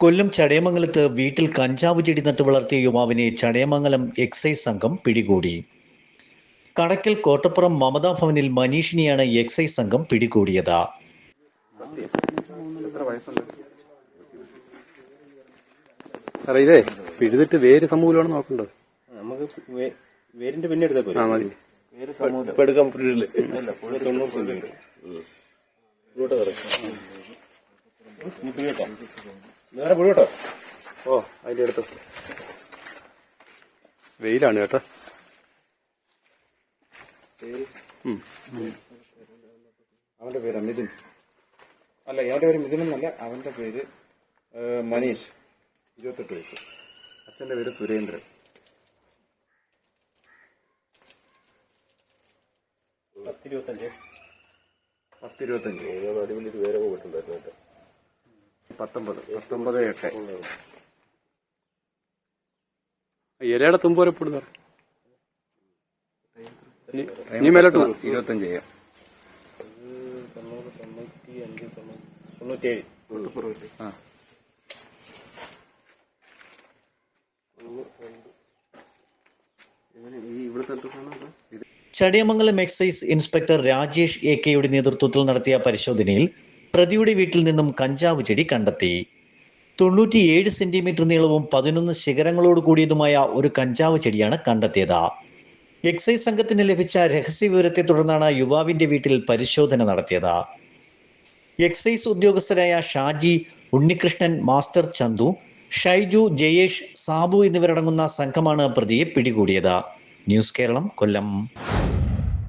കൊല്ലം ചടയമംഗലത്ത് വീട്ടിൽ കഞ്ചാവ് ചെടി നട്ട് വളർത്തിയ യുവാവിനെ ചടയമംഗലം എക്സൈസ് സംഘം പിടികൂടി. കടക്കൽ കോട്ടപ്പുറം മമതാ ഭവനിൽ മനീഷിനെയാണ് എക്സൈസ് സംഘം പിടികൂടിയത്. സാറേ ഇതേ പിഴുതിട്ട് വേര് സമൂലമാണ് നോക്കേണ്ടത് നമുക്ക് വേരിന്റെ പിന്നെ എടുത്താൽ ആ മതി. വേര് സമൂലം. എടുക്കാൻ അല്ല പുള്ളിക്കൊന്നും പുല്ലുണ്ട് പോയി കേട്ടോ. നേരെ ഓ അതിന്റെ അടുത്ത്. വെയിലാണ് കേട്ടോ. അവന്റെ പേര് മിഥുൻ. അല്ല ഇയാളുടെ പേര് മിഥുൻ എന്നല്ല അവന്റെ പേര് മനീഷ്. ഇരുപത്തെട്ട് വയസ്സ്. അച്ഛന്റെ പേര് സുരേന്ദ്രൻ. പത്തിരുപത്തഞ്ച്. പത്തിരുപത്തഞ്ച്. അടിപൊളി പേരൊക്കെ പോയിട്ടുണ്ടായിരുന്നു പത്തൊമ്പത്. പത്തൊമ്പത് എട്ട്. ഇലയുടെ തുമ്പോരപ്പെടുന്ന നീ മേലോട്ട് പോ. ഇരുപത്തഞ്ച് ചെയ്യാം തൊണ്ണൂറ് തൊണ്ണൂറ്റി അഞ്ച് തൊണ്ണൂറ്റേഴ് ആ. ഈ ഇവിടുത്തെ അഡ്രസ്സാണ് ഇത് Chadayamangalam excise inspector Rajesh A കെയുടെ നേതൃത്വത്തിൽ നടത്തിയ പരിശോധനയിൽ പ്രതിയുടെ വീട്ടിൽ നിന്നും കഞ്ചാവ് ചെടി കണ്ടെത്തി. തൊണ്ണൂറ്റിയേഴ് സെന്റിമീറ്റർ നീളവും പതിനൊന്ന് ശിഖരങ്ങളോട് കൂടിയതുമായ ഒരു കഞ്ചാവ് ചെടിയാണ് കണ്ടെത്തിയത്. എക്സൈസ് സംഘത്തിന് ലഭിച്ച രഹസ്യ വിവരത്തെ തുടർന്നാണ് യുവാവിന്റെ വീട്ടിൽ പരിശോധന നടത്തിയത്. എക്സൈസ് ഉദ്യോഗസ്ഥരായ ഷാജി ഉണ്ണികൃഷ്ണൻ മാസ്റ്റർ ചന്തു ഷൈജു ജയേഷ് സാബു എന്നിവരടങ്ങുന്ന സംഘമാണ് പ്രതിയെ പിടികൂടിയത്. ന്യൂസ് കേരളം കൊല്ലം.